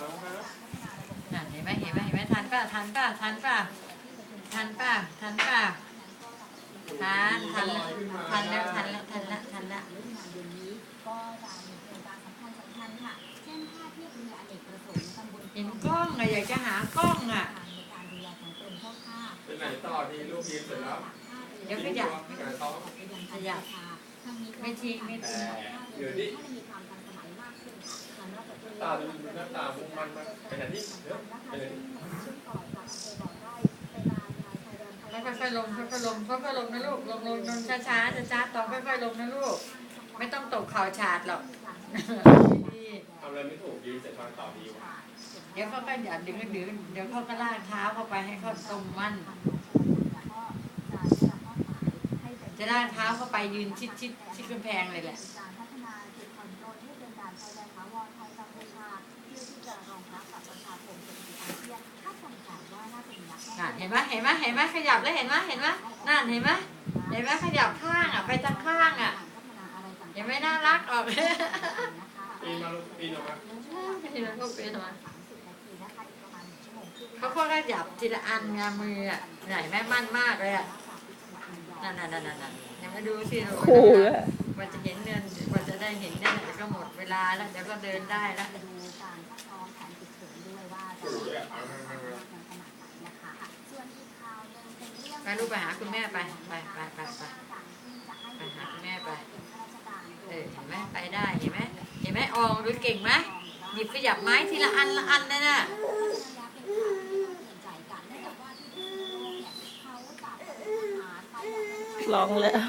ป่ะทันป่ะทันป่ะทันป่ะทันป่ะทันทันแล้วทันแล้วทันแล้วทันแล้วทันแล้วฤดูหนาวเดือนนี้ก็จะมีโครงการสำคัญสำคัญค่ะเช่นท่าเทียบเรืออเนกประสงค์ตำบลเห็นกล้องอะอยากจะหากล้องอะในการดูแลของกรมเจ้าท่าเป็นไหนต่อดีลูกทีมเสร็จแล้วเดี๋ยวก็อยากการซ้อมขยับทางนี้ไม่ทิ้งไม่ทิ้งเดี๋ยวดิ ตูตาดูหน้าตามุ่งมั่นมากไปไหนนี่เดี๋ยวไปเลยแดนไทยแล้วค่อยๆลงค่อยๆลงค่อยๆลงนะลูก ลงลงลงช้าๆช้าๆต่อค่อยๆลงนะลูก ไม่ต้องตกเข่าฉาดหรอกดีทำอะไรไม่ถูกยืนเสร็จทางต่อดีวะเดี๋ยวเขาก็อย่าดึงก็ดึงเดี๋ยวเขาก็ลากเท้าเข้าไปให้เขาตรงมั่น จะลากเท้าเข้าไปยืนชิดชิดชิดกำแพงเลยแหละ ให้เป็นด่านชายแดนถาวรไทยกัมพูชาเพื่อที่จะรองรับกับประชาคมเศรษฐกิจอาเซียนคาดการณ์ว่าน่าจะมีนักท่องน่ะเที่ยวเห็นไหมเห็นไหมเห็นไหมขยับแล้วเห็นไหมเห็นไหมนั่นเห็นไหมเห็นไหมขยับข้างอะไปทางข้างอะเห็นไหมน่ารักออกปีนมาลูกปีนออกมาเห็นไหมพวกเป็นมาสามสิบนาทีนะคะอีกประมาณหนึ่งชั่วโมงครึ่งเขาก็ขยับทีละอันงามมืออะไหนแม่มั่นมากเลยอะนั่นนั่นนั่นนั่นยังไม่ดูสิลูกขู่เลยกว่าจะเห็นเนินกว่าจะ ได้เห็นเนี่ยเดี๋ยวก็หมดเวลาแล้วเดี๋ยวก็เดินได้แล้วดูการซักซ้อมแผนฉุกเฉินด้วยว่าจะมีเลยการทำงานขนาดไหนนะคะส่วนอีกข่าวนึงเป็นเรื่องไปลูกไปหาคุณแม่ไปไปไปไปไปการที่จะให้ไปหาคุณแม่ไปเออเห็นไหมไปได้เห็นไหมเห็นไหมอองดูเก่งไหมหยิบขยับไม้ทีละอันละอันเลยน่ะลองแล้ว